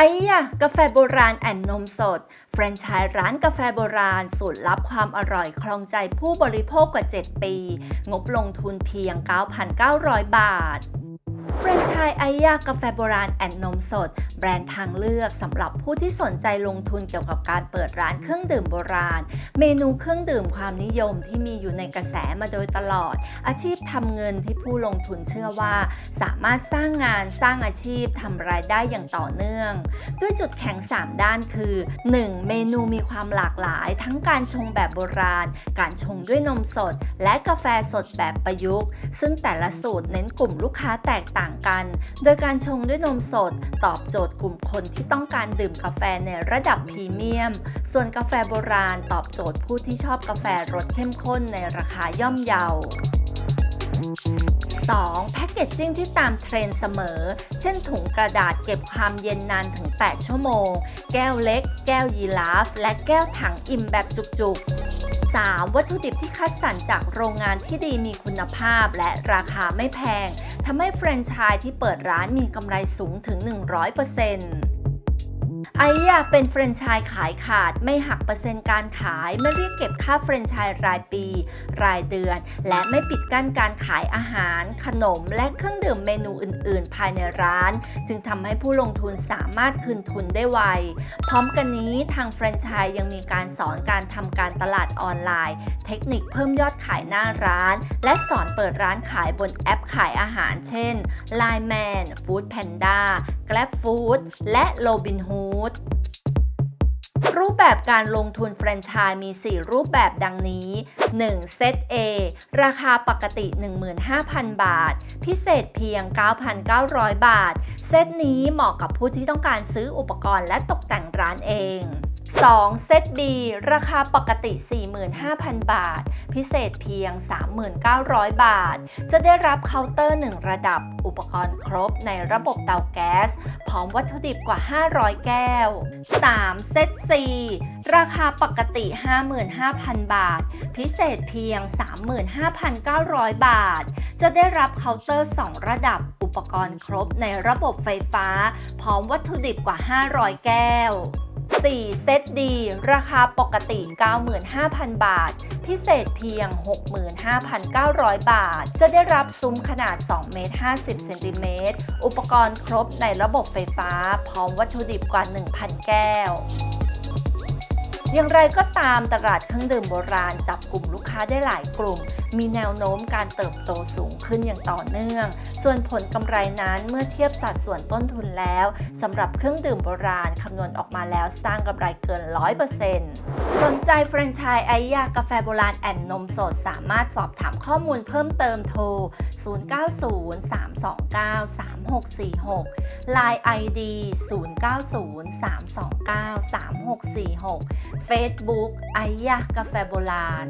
ไอ้ยะกาแฟโบราณแอนนมสด แฟรนไชส์ร้านกาแฟโบราณ สูตรลับความอร่อยครองใจผู้บริโภคกว่า 7 ปี งบลงทุนเพียง 9,900 บาทแฟรนไช ส์ไอยากาแฟโบราณแอนนมสด แบรนด์ทางเลือกสำหรับผู้ที่สนใจลงทุนเกี่ยวกับการเปิดร้านเครื่องดื่มโบราณ เมนูเครื่องดื่มความนิยมที่มีอยู่ในกระแสมาโดยตลอด อาชีพทำเงินที่ผู้ลงทุนเชื่อว่า สามารถสร้างงานสร้างอาชีพทำรายได้อย่างต่อเนื่อง ด้วยจุดแข็ง 3 ด้านคือ 1. เมนูมีความหลากหลาย ทั้งการชงแบบโบราณ การชงด้วยนมสด และกาแฟสดแบบประยุกต์ ซึ่งแต่ละสูตรเน้นกลุ่มลูกค้าแตกต่างกันโดยการชงด้วยนมสด ตอบโจทย์กลุ่มคนที่ต้องการดื่มกาแฟในระดับพรีเมียม ส่วนกาแฟโบราณตอบโจทย์ผู้ที่ชอบกาแฟรสเข้มข้นในราคาย่อมเยา 2. แพ็กเกจจิ้งที่ตามเทรนเสมอ เช่นถุงกระดาษเก็บความเย็นนานถึง 8 ชั่วโมง แก้วเล็ก แก้วยีราฟ และแก้วถังอิ่มแบบจุกๆ 3. วัตถุดิบที่คัดสรรจากโรงงานที่ดีมีคุณภาพและราคาไม่แพง ทำให้แฟรนไชส์ที่เปิดร้านมีกำไรสูงถึง 100% ไออยากเป็นแฟรนไชส์ขายขาด ไม่หักเปอร์เซ็นต์การขาย ไม่เรียกเก็บค่าแฟรนไชส์รายปี รายเดือน และไม่ปิดกั้นการขายอาหาร ขนม และเครื่องดื่มเมนูอื่น ๆ ภายในร้าน จึงทำให้ผู้ลงทุนสามารถคืนทุนได้ไว พร้อมกันนี้ทางแฟรนไชส์ยังมีการสอนการทำการตลาดออนไลน์ เทคนิคเพิ่มยอดขายหน้าร้าน และสอนเปิดร้านขายบนแอปขายอาหาร เช่น Line Man Food Panda Grab Food และ Robinhood รูปแบบการลงทุนแฟรนไชส์มี 4 รูปแบบดังนี้ 1. เซต A ราคาปกติ 15,000 บาท พิเศษเพียง 9,900 บาท เซตนี้เหมาะกับผู้ที่ต้องการซื้ออุปกรณ์และตกแต่งร้านเอง 2. เซต B ราคาปกติ 45,000 บาท พิเศษเพียง 3,900 บาท จะได้รับเคาน์เตอร์ 1 ระดับ อุปกรณ์ครบในระบบเตาแก๊ส พร้อมวัตถุดิบกว่า 500 แก้ว 3. เซต C ราคาปกติ 55,000 บาท พิเศษเพียง 35,900 บาท จะได้รับเคาน์เตอร์ 2 ระดับ อุปกรณ์ครบในระบบไฟฟ้า พร้อมวัตถุดิบกว่า 500 แก้ว 4. เซตดี ราคาปกติ 95,000 บาท พิเศษเพียง 65,900 บาท จะได้รับซุ้มขนาด 2 เมตร 50 เซนติเมตร อุปกรณ์ครบในระบบไฟฟ้า พร้อมวัตถุดิบกว่า 1,000 แก้วอย่างไรก็ตามตลาดเครื่องดื่มโบราณจับกลุ่มลูกค้าได้หลายกลุ่ม มีแนวโน้มการเติบโตสูงขึ้นอย่างต่อเนื่อง ส่วนผลกำไรนั้นเมื่อเทียบสัดส่วนต้นทุนแล้วสำหรับเครื่องดื่มโบราณคำนวณออกมาแล้วสร้างกำไรเกิน 100%สนใจแฟรนไชส์ไอยากาแฟโบราณแอนนมสดสามารถสอบถามข้อมูลเพิ่มเติมโทร 0903293646 Line ID 0903293646 Facebook ไอยากาแฟโบราณ